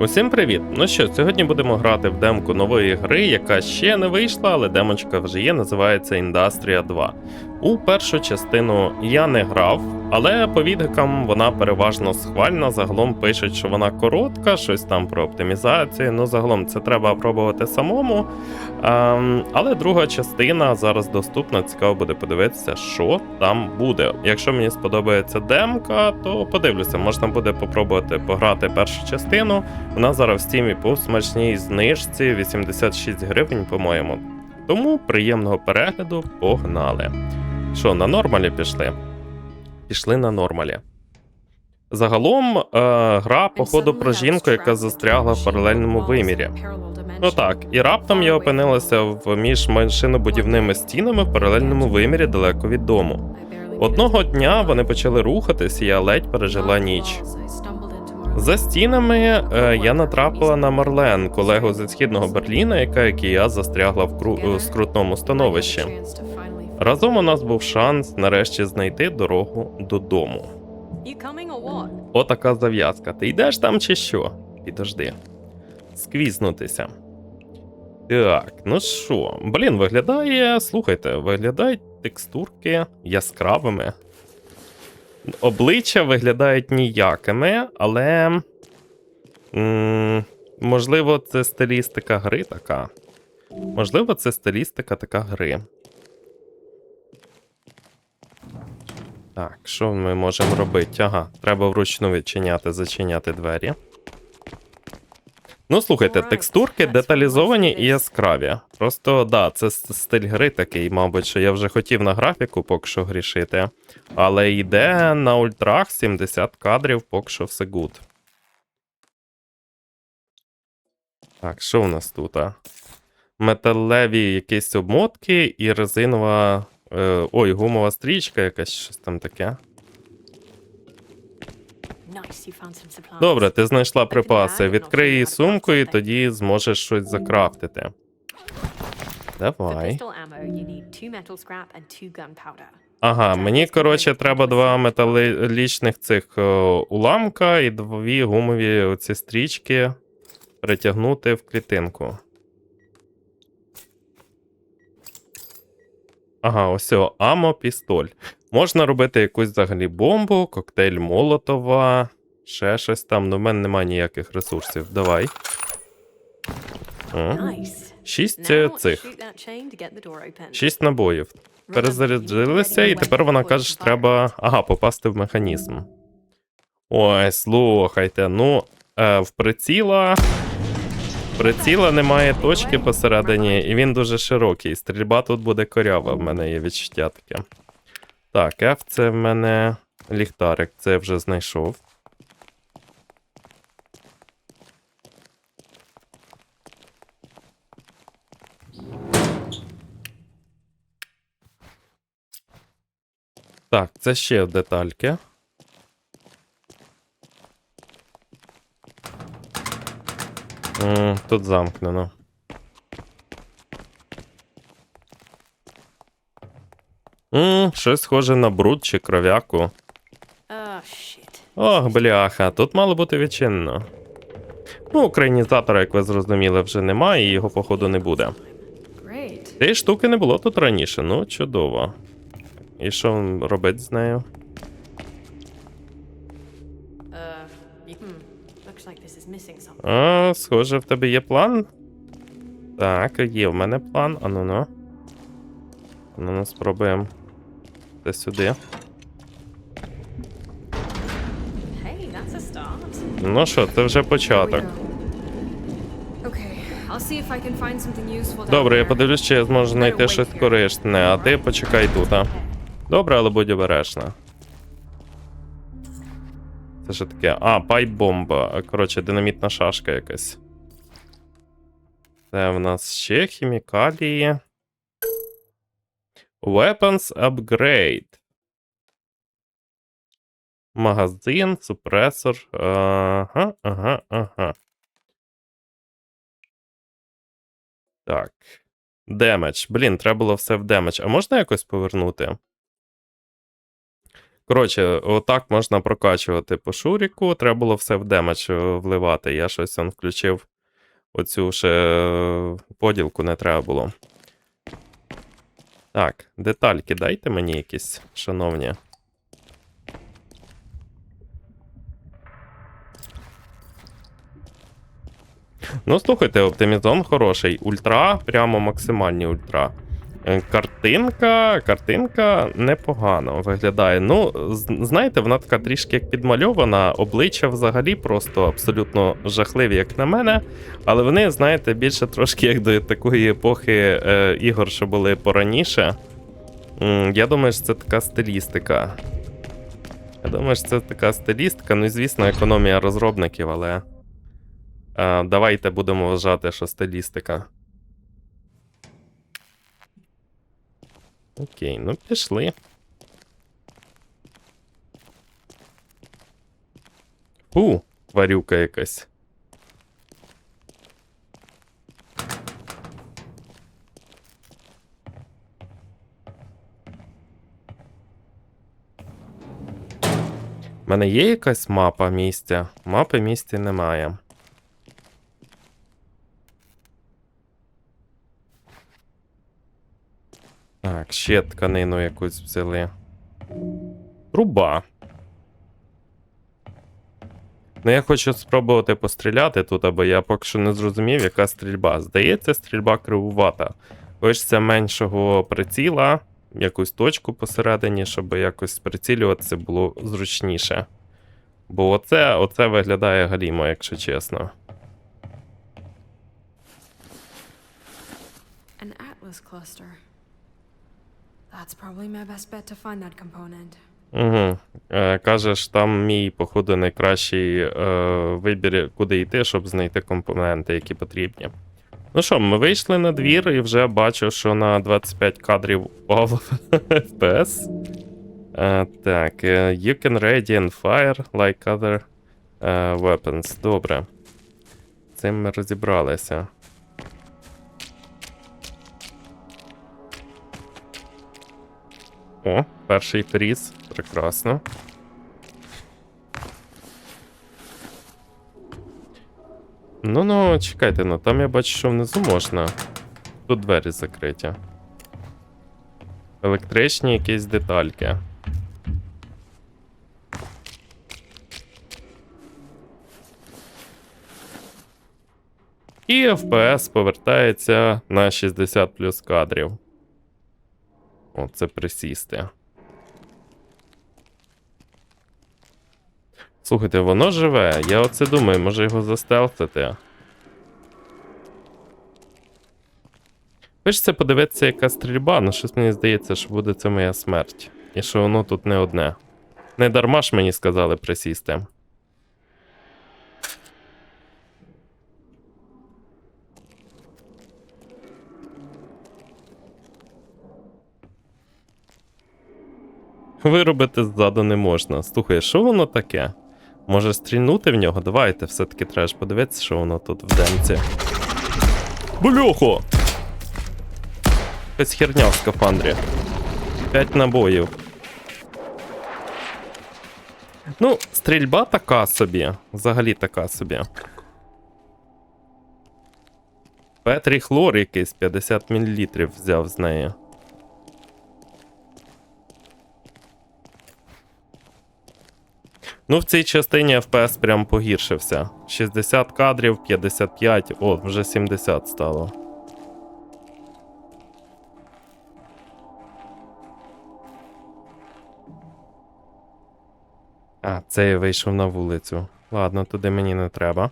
Усім привіт! Ну що, сьогодні будемо грати в демку нової гри, яка ще не вийшла, але демочка вже є, називається Індастрія 2. У першу частину я не грав, але по відгукам вона переважно схвальна. Загалом пишуть, що вона коротка, щось там про оптимізацію. Ну, загалом це треба пробувати самому. Ем, але друга частина зараз доступна. Цікаво буде подивитися, що там буде. Якщо мені сподобається демка, то подивлюся, можна буде попробувати пограти першу частину. Вона зараз в стімі по смачній знижці 86 гривень, по-моєму. Тому приємного перегляду, погнали. Що, на нормалі пішли? Пішли на нормалі. Загалом, е, гра, походу, про жінку, яка застрягла в паралельному вимірі. Ну так, і раптом я опинилася в між машинобудівними стінами в паралельному вимірі далеко від дому. Одного дня вони почали рухатись, і я ледь пережила ніч. За стінами е, я натрапила на Марлен, колегу зі східного Берліна, яка, як і я, застрягла в кру- скрутному становищі. Разом у нас був шанс нарешті знайти дорогу додому. Отака зав'язка. Ти йдеш там чи що? Підожди. Сквізнутися. Так, ну що, блін, виглядає. Слухайте, виглядають текстурки яскравими. Обличчя виглядають ніякими, але. м, можливо, це стилістика гри така. Можливо, це стилістика така гри. Так, що ми можемо робити? Ага, треба вручну відчиняти, зачиняти двері. Ну, слухайте, текстурки деталізовані і яскраві. Просто, да, це стиль гри такий, мабуть, що я вже хотів на графіку поки що грішити. Але йде на ультрах 70 кадрів, поки що все гуд. Так, що у нас тут? А? Металеві якісь обмотки і резинова. Е, ой, гумова стрічка, якась щось там таке. Добре, ти знайшла припаси. Відкрий її сумку і тоді зможеш щось закрафтити. Давай. Ага, мені, коротше, треба два металічних цих е, уламка і дві гумові оці стрічки перетягнути в клітинку. Ага, ось о, амо, пістоль. Можна робити якусь взагалі бомбу, коктейль Молотова, ще щось там. Ну, в мене немає ніяких ресурсів. Давай. О, шість е, цих. Шість набоїв. Перезарядилися, і тепер вона каже, що треба. Ага, попасти в механізм. Ой, слухайте, ну, е, в приціла. Приціла немає точки посередині, і він дуже широкий. Стрільба тут буде корява, в мене є відчуття таке. Так, F це в мене ліхтарик, це я вже знайшов. Так, це ще детальки. М, Тут замкнено. М, Щось схоже на бруд чи кров'яку. Ох, бляха, тут мало бути відчинено. Ну, українізатора, як ви зрозуміли, вже немає, і його, походу, не буде. Цієї штуки не було тут раніше, ну чудово. І що робити з нею? А, схоже, в тебе є план? Так, є в мене план. А ну ну. Ну, ну спробуємо. Це сюди. Ну що, це вже початок. Добре, я подивлюсь, чи я зможу знайти щось корисне, а ти почекай тут, а. Добре, але будь обережна. Це що таке? А, пайп-бомба. Коротше, динамітна шашка якась. Це в нас ще хімікалії. Weapons Upgrade. Магазин, супресор. Ага, ага, ага. Так. Демедж. Блін, треба було все в демедж. А можна якось повернути? Коротше, отак можна прокачувати по шуріку. Треба було все в демедж е, вливати. Я щось он включив оцю ще е, поділку не треба було. Так, детальки дайте мені якісь, шановні. Ну, слухайте, оптимізон хороший. Ультра, прямо максимальні ультра. Е, Картинка, картинка непогано виглядає. Ну, знаєте, вона така трішки як підмальована, обличчя взагалі просто абсолютно жахливі, як на мене. Але вони, знаєте, більше трошки як до такої епохи е, ігор, що були пораніше. Я думаю, що це така стилістика. Я думаю, що це така стилістика. Ну і звісно, економія розробників, але. Е, давайте будемо вважати, що стилістика. Окей, ну пішли. Фу, тварюка якась. У мене є якась мапа місця? Мапи місця немає. Так, ще тканину якусь взяли. Труба. Ну, я хочу спробувати постріляти тут, бо я поки що не зрозумів, яка стрільба. Здається, стрільба кривувата. Хочеться меншого приціла, якусь точку посередині, щоб якось прицілюватися було зручніше. Бо оце, оце виглядає галімо, якщо чесно. An Atlas cluster. That's probably my best bet to find that component. Угу. Е, кажеш, там мій, походу, найкращий е, вибір, куди йти, щоб знайти компоненти, які потрібні. Ну що, ми вийшли на двір і вже бачу, що на 25 кадрів упав FPS. Е, так, е, you can radiant fire like other е, weapons. Добре. Цим ми розібралися. О, перший фріз. Прекрасно. Ну ну, чекайте, ну там я бачу, що внизу можна. Тут двері закриті. Електричні якісь детальки. І FPS повертається на 60 плюс кадрів. О, це присісти. Слухайте, воно живе. Я оце думаю, може його застелтити. Хочеться подивитися, яка стрільба, але щось мені здається, що буде це моя смерть. І що воно тут не одне. Не дарма ж мені сказали присісти. Виробити ззаду не можна. Слухай, що воно таке? Може стрільнути в нього? Давайте, все-таки треба ж подивитися, що воно тут в демці. Бляхо! Якась херня в скафандрі. П'ять набоїв. Ну, стрільба така собі. Взагалі така собі. Петрі хлор якийсь 50 мл взяв з неї. Ну, в цій частині FPS прям погіршився. 60 кадрів, 55, о, вже 70 стало. А, це я вийшов на вулицю. Ладно, туди мені не треба.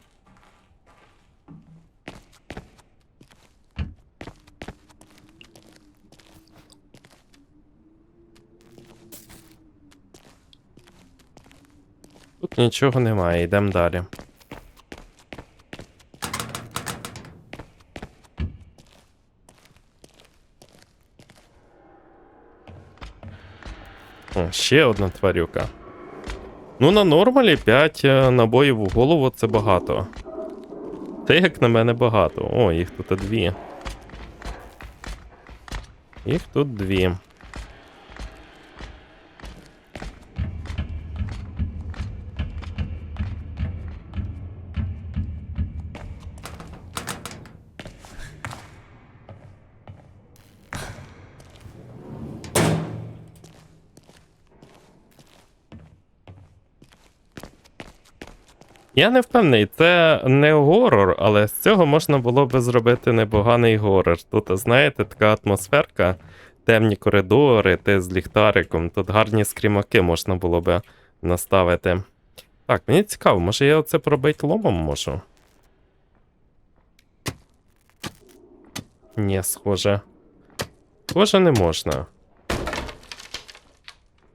Нічого немає, йдемо далі. О, ще одна тварюка. Ну, на нормалі 5 набоїв у голову це багато. Те, як на мене, багато. О, їх тут дві. Їх тут дві. Я не впевнений, це не горор, але з цього можна було би зробити непоганий горор. Тут, знаєте, така атмосферка, темні коридори, ти з ліхтариком, тут гарні скрімаки можна було би наставити. Так, мені цікаво, може я оце пробити ломом можу? Ні, схоже. Схоже, не можна.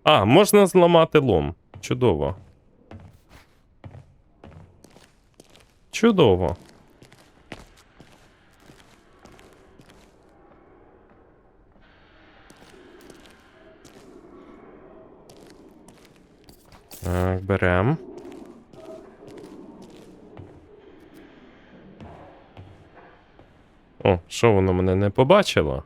А, можна зламати лом. Чудово. Чудово. Так, берем. О, що воно мене не побачило?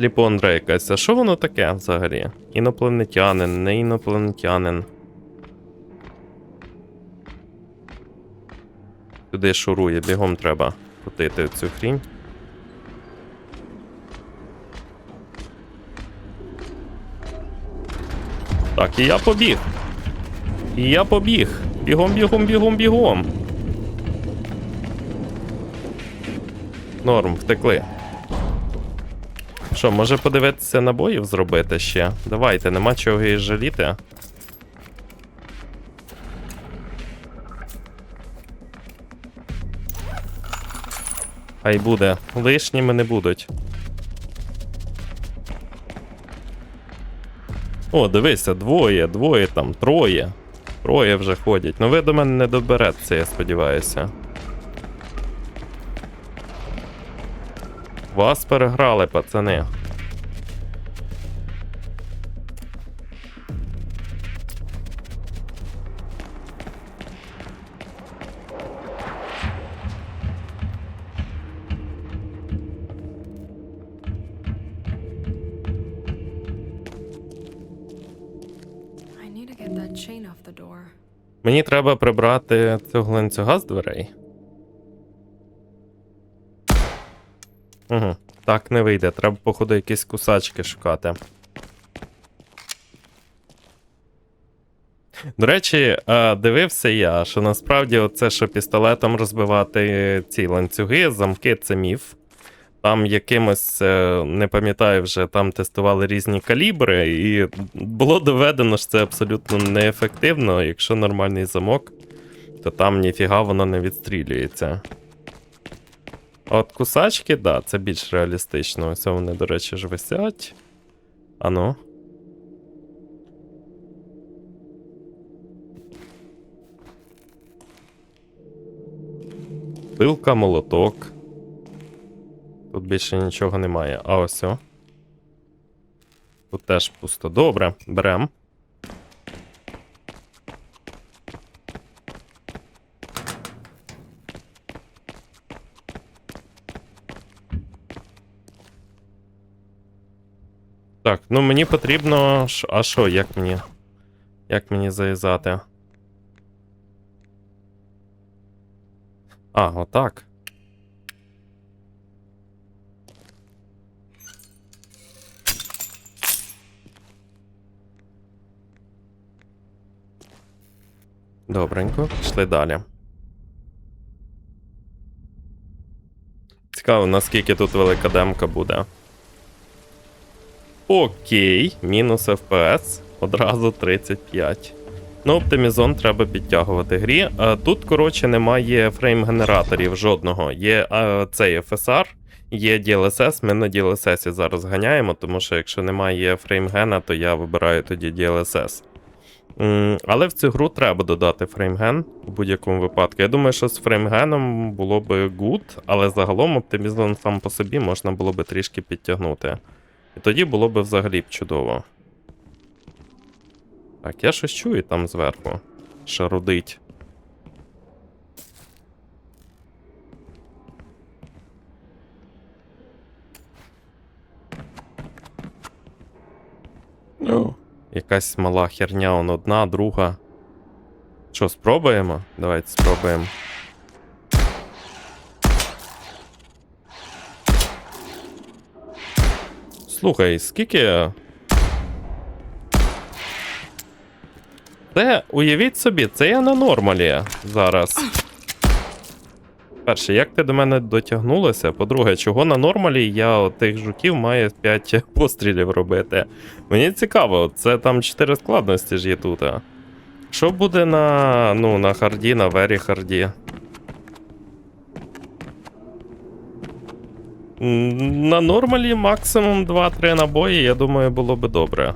Ліпондра якась, а що воно таке взагалі? Інопланетянин, не інопланетянин. Туди шурує, бігом треба крутити цю хрінь. Так, і я побіг. І я побіг. Бігом, бігом, бігом, бігом. Норм, втекли. Що, може подивитися набоїв зробити ще? Давайте, нема чого і жаліти. Хай буде. Лишніми не будуть. О, дивися, двоє, двоє там, троє. Троє вже ходять. Ну ви до мене не добереться, я сподіваюся. Вас переграли, пацани. Мені треба прибрати цього ланцюга з дверей. Угу. Так не вийде. Треба, походу, якісь кусачки шукати. До речі, е, дивився я, що насправді оце, що пістолетом розбивати ці ланцюги, замки це міф. Там якимось, е, не пам'ятаю вже, там тестували різні калібри, і було доведено, що це абсолютно неефективно. Якщо нормальний замок, то там ніфіга воно не відстрілюється. От кусачки, да, це більш реалістично. Ось вони, до речі, ж висять. Ану. Пилка, молоток. Тут більше нічого немає. А ось. о. Тут теж пусто. Добре, берем. Так, ну мені потрібно. А що, як мені? Як мені зав'язати? А, отак. Добренько, пішли далі. Цікаво, наскільки тут велика демка буде. Окей, мінус FPS. Одразу 35. Ну, оптимізон треба підтягувати грі. Тут, коротше, немає фрейм-генераторів жодного. Є а, цей FSR, є DLSS. Ми на DLSS зараз ганяємо, тому що якщо немає фреймгена, то я вибираю тоді DLSS. Але в цю гру треба додати фреймген у будь-якому випадку. Я думаю, що з фреймгеном було би good, але загалом оптимізм сам по собі можна було би трішки підтягнути. І тоді було б взагалі б чудово. Так, я щось чую там зверху. Шарудить. Ну. Якась мала херня, он одна, друга. Що, спробуємо? Давайте спробуємо. Слухай, скільки. Це, уявіть собі, це я на нормалі зараз. Перше, як ти до мене дотягнулася? По-друге, чого на нормалі я тих жуків маю 5 пострілів робити? Мені цікаво, це там 4 складності ж є тут. Що буде на ну, на харді, на вері харді? На нормалі максимум 2-3 набої, я думаю, було би добре.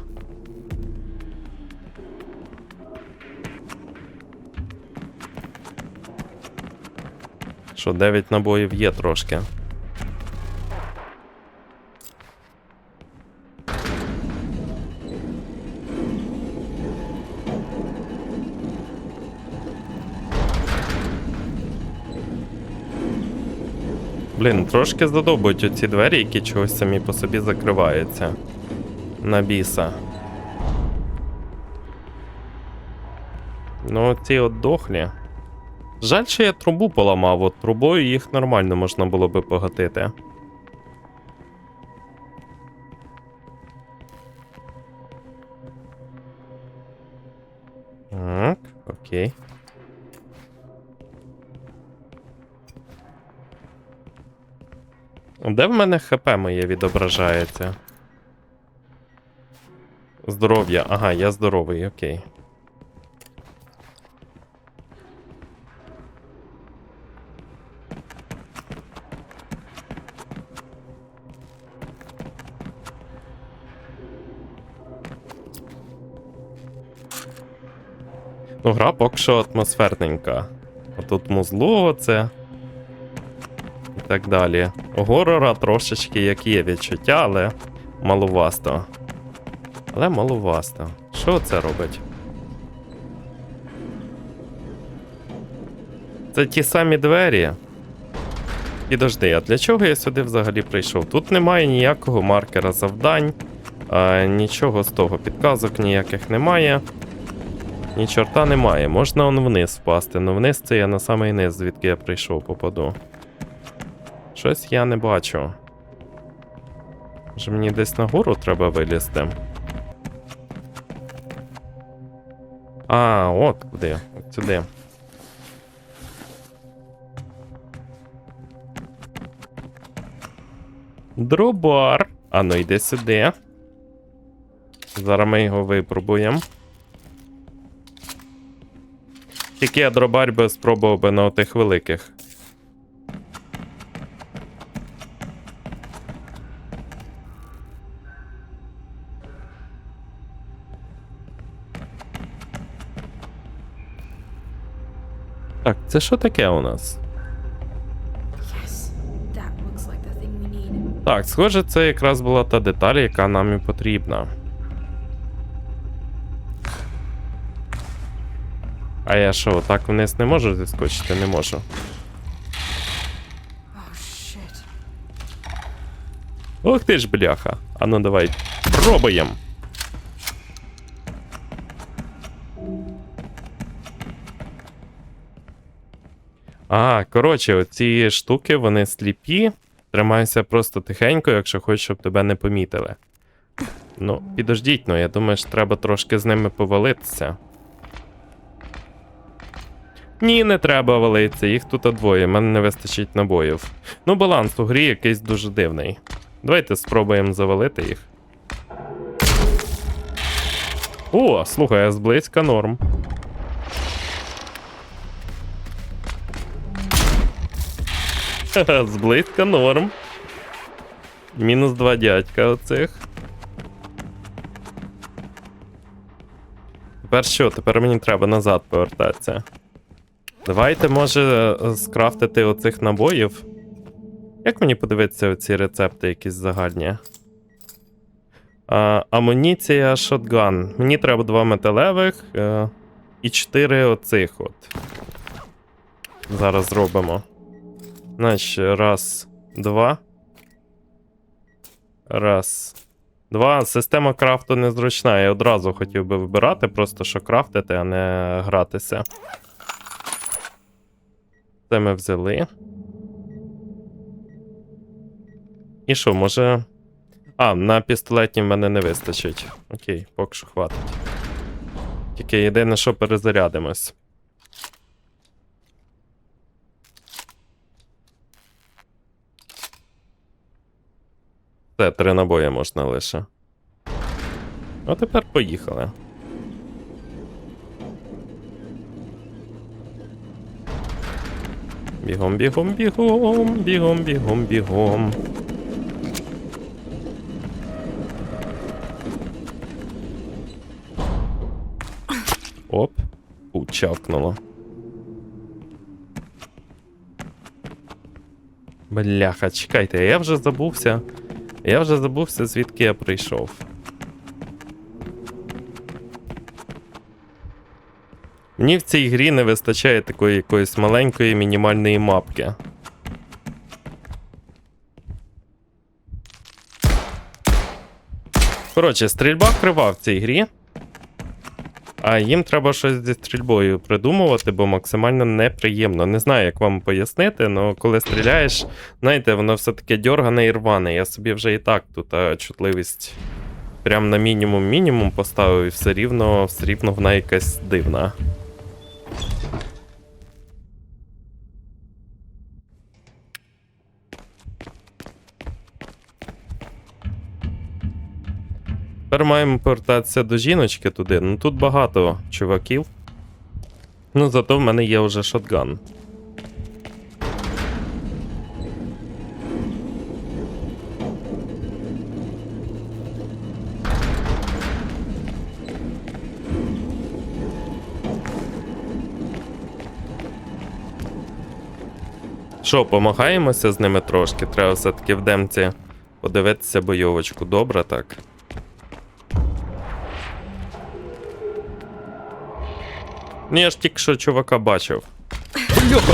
Що 9 набоїв є трошки. Блін, трошки задобують оці двері, які чогось самі по собі закриваються. На біса. Ну, ці от дохлі. Жаль, що я трубу поламав, от трубою їх нормально можна було би погатити. Так, окей. Де в мене ХП моє відображається? Здоров'я. Ага, я здоровий, окей. Ну, гра поки що атмосферненька. Отут музло це. Так далі. Горора трошечки як є відчуття, але маловасто. Але маловасто. Що це робить? Це ті самі двері. Підожди, а для чого я сюди взагалі прийшов? Тут немає ніякого маркера завдань, а, нічого з того, підказок ніяких немає. Ні чорта немає. Можна он вниз впасти, але вниз це я на самий низ, звідки я прийшов, попаду. Щось я не бачу. Може мені десь нагору треба вилізти? А, от куди. От сюди. Дробар. А ну йди сюди. Зараз ми його випробуємо. Тільки я дробар би спробував би на отих великих. Це що таке у нас? Так, схоже, це якраз була та деталь, яка нам і потрібна. А я що, так вниз не можу зіскочити? Не можу. Oh. Ох ти ж, бляха. А ну давай, пробуємо. А, коротше, оці штуки, вони сліпі. Тримайся просто тихенько, якщо хочеш, щоб тебе не помітили. Ну, підождіть, ну, я думаю, що треба трошки з ними повалитися. Ні, не треба валитися, їх тут двоє, мене не вистачить набоїв. Ну, баланс у грі якийсь дуже дивний. Давайте спробуємо завалити їх. О, слухай, а зблизька норм. Зблизька норм. Мінус два дядька оцих. Тепер що? Тепер мені треба назад повертатися. Давайте, може, скрафтити оцих набоїв. Як мені подивитися оці рецепти якісь загальні? А, амуніція шотган. Мені треба два металевих е, і чотири оцих от. Зараз зробимо. Значить, раз, два. Раз. Два. Система крафту незручна. Я одразу хотів би вибирати, просто що крафтити, а не гратися. Це ми взяли. І що, може. А, на пістолетні в мене не вистачить. Окей, поки що хватить. Тільки єдине, що перезарядимось. Це три набої можна лише. А тепер поїхали. Бігом, бігом, бігом, бігом, бігом, бігом. Оп, учавкнуло. Бляха, чекайте, я вже забувся. Я вже забувся, звідки я прийшов. Мені в цій грі не вистачає такої якоїсь маленької мінімальної мапки. Коротше, стрільба крива в цій грі. А їм треба щось зі стрільбою придумувати, бо максимально неприємно. Не знаю, як вам пояснити, але коли стріляєш, знаєте, воно все таке дьоргане і рване. Я собі вже і так тут а, чутливість прям на мінімум мінімум поставив, і все рівно, все рівно вона якась дивна. Тепер маємо повертатися до жіночки туди. Ну тут багато чуваків. Ну, зато в мене є вже шотган. Що, помагаємося з ними трошки? Треба все-таки в демці подивитися бойовочку. Добре так. Ну я ж тільки що чувака бачив. Бляха!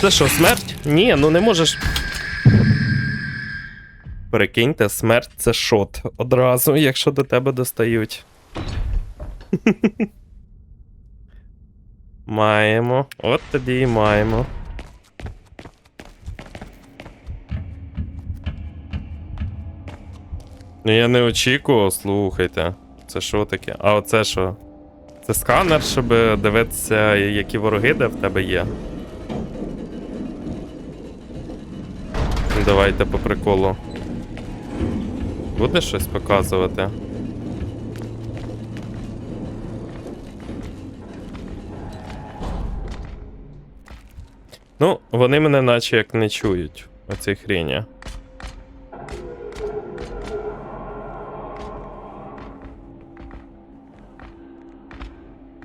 Це що, смерть? Ні, ну не можеш. Прикиньте, смерть це шот одразу, якщо до тебе достають. маємо. От тобі і маємо. Ну я не очікував, слухайте. Це що таке? А оце що? Це сканер, щоб дивитися, які вороги де в тебе є. Давайте по приколу. Буде щось показувати? Ну, вони мене наче як не чують оці хрені.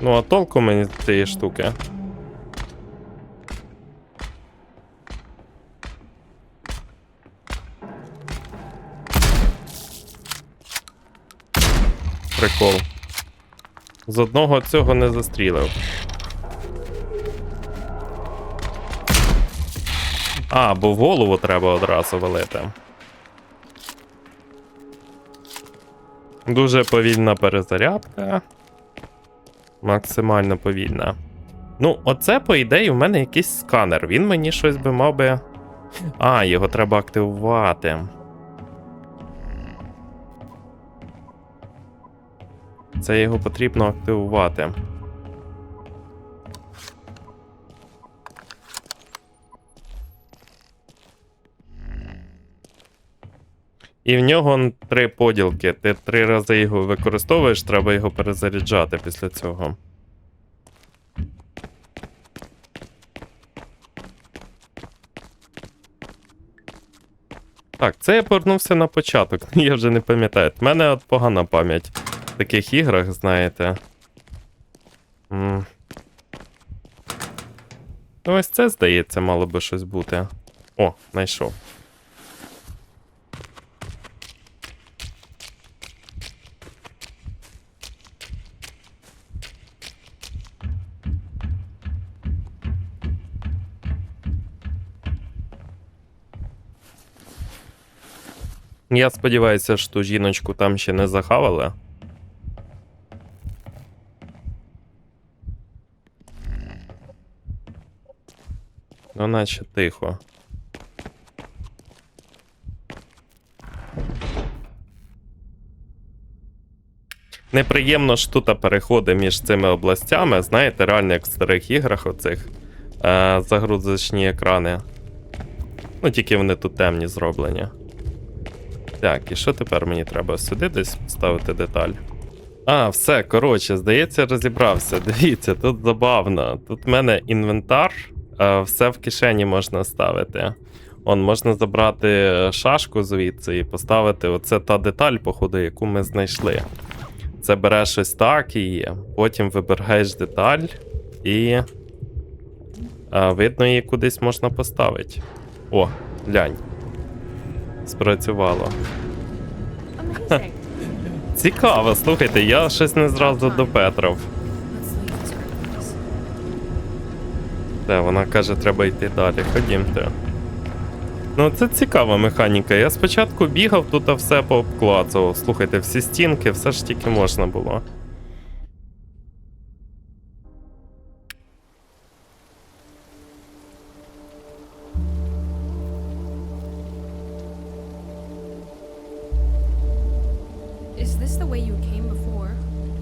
Ну, а толку мені з цієї штуки. Прикол. З одного цього не застрілив. А, бо голову треба одразу валити. Дуже повільна перезарядка. Максимально повільна. Ну, оце, по ідеї, в мене якийсь сканер. Він мені щось би мав би. А, його треба активувати. Це його потрібно активувати. І в нього три поділки. Ти три рази його використовуєш, треба його перезаряджати після цього. Так, це я повернувся на початок. Я вже не пам'ятаю. У мене от погана пам'ять в таких іграх, знаєте. Ось це, здається, мало би щось бути. О, знайшов. Я сподіваюся, що жіночку там ще не захавали. Ну, наче тихо. Неприємно ж тут переходи між цими областями, знаєте, реально як в старих іграх оцих е, загрузочні екрани. Ну, тільки вони тут темні зроблені. Так, і що тепер мені треба сюди десь ставити деталь? А, все, коротше, здається, розібрався. Дивіться, тут забавно. Тут в мене інвентар, е, все в кишені можна ставити. Он можна забрати шашку звідси і поставити. Оце та деталь, походу, яку ми знайшли. Це береш ось так і потім вибираєш деталь, і видно, її кудись можна поставити. О, глянь. Спрацювало. Цікаво, слухайте, я щось не зразу crap place. Де вона каже, треба йти далі. Ходімте. Ну, це цікава механіка. Я спочатку бігав, тут а все пообклацував. Слухайте, всі стінки, все ж тільки можна було.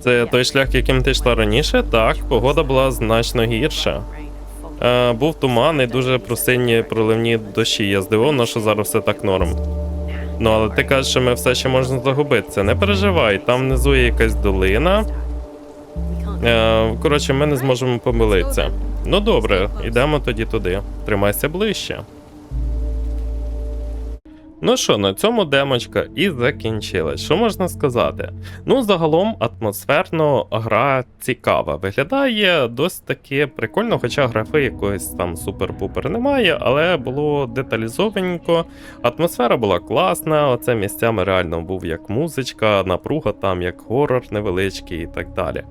Це той шлях, яким ти йшла раніше? Так, погода була значно гірша. Е, був туман і дуже просинні проливні дощі. Я здивована, що зараз все так норм. Ну, але ти кажеш, що ми все ще можна загубитися. Не переживай, там внизу є якась долина. Е, коротше, ми не зможемо помилитися. Ну добре, йдемо тоді туди. Тримайся ближче. Ну що, на цьому демочка і закінчилась. Що можна сказати? Ну, загалом, атмосферно гра цікава. Виглядає досить таки прикольно, хоча графи якоїсь там супер-пупер немає, але було деталізованенько. Атмосфера була класна, оце місцями реально був як музичка, напруга там, як горор невеличкий і так далі.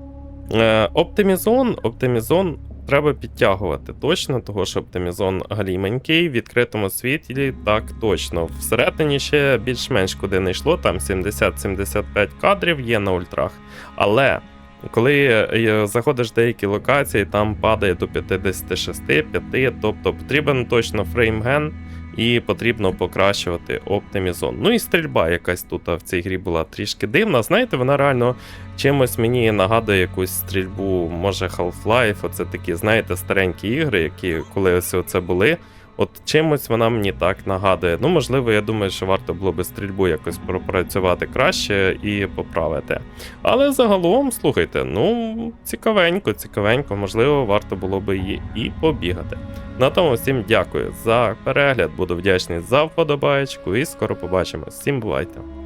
Е, Оптимізон, оптимізон треба підтягувати точно, того що оптимізон галіменький, в відкритому світлі так точно. Всередині ще більш-менш куди не йшло, там 70-75 кадрів є на ультрах. Але коли е, заходиш в деякі локації, там падає до 56, 5, тобто потрібен точно фреймген і потрібно покращувати оптимізон. Ну і стрільба якась тут в цій грі була трішки дивна. Знаєте, вона реально чимось мені нагадує якусь стрільбу, може Half-Life, оце такі, знаєте, старенькі ігри, які коли ось це були. От чимось вона мені так нагадує. Ну, можливо, я думаю, що варто було би стрільбу якось пропрацювати краще і поправити. Але загалом, слухайте, ну цікавенько, цікавенько, можливо, варто було би її і побігати. На тому всім дякую за перегляд, буду вдячний за вподобаєчку і скоро побачимось. Всім бувайте!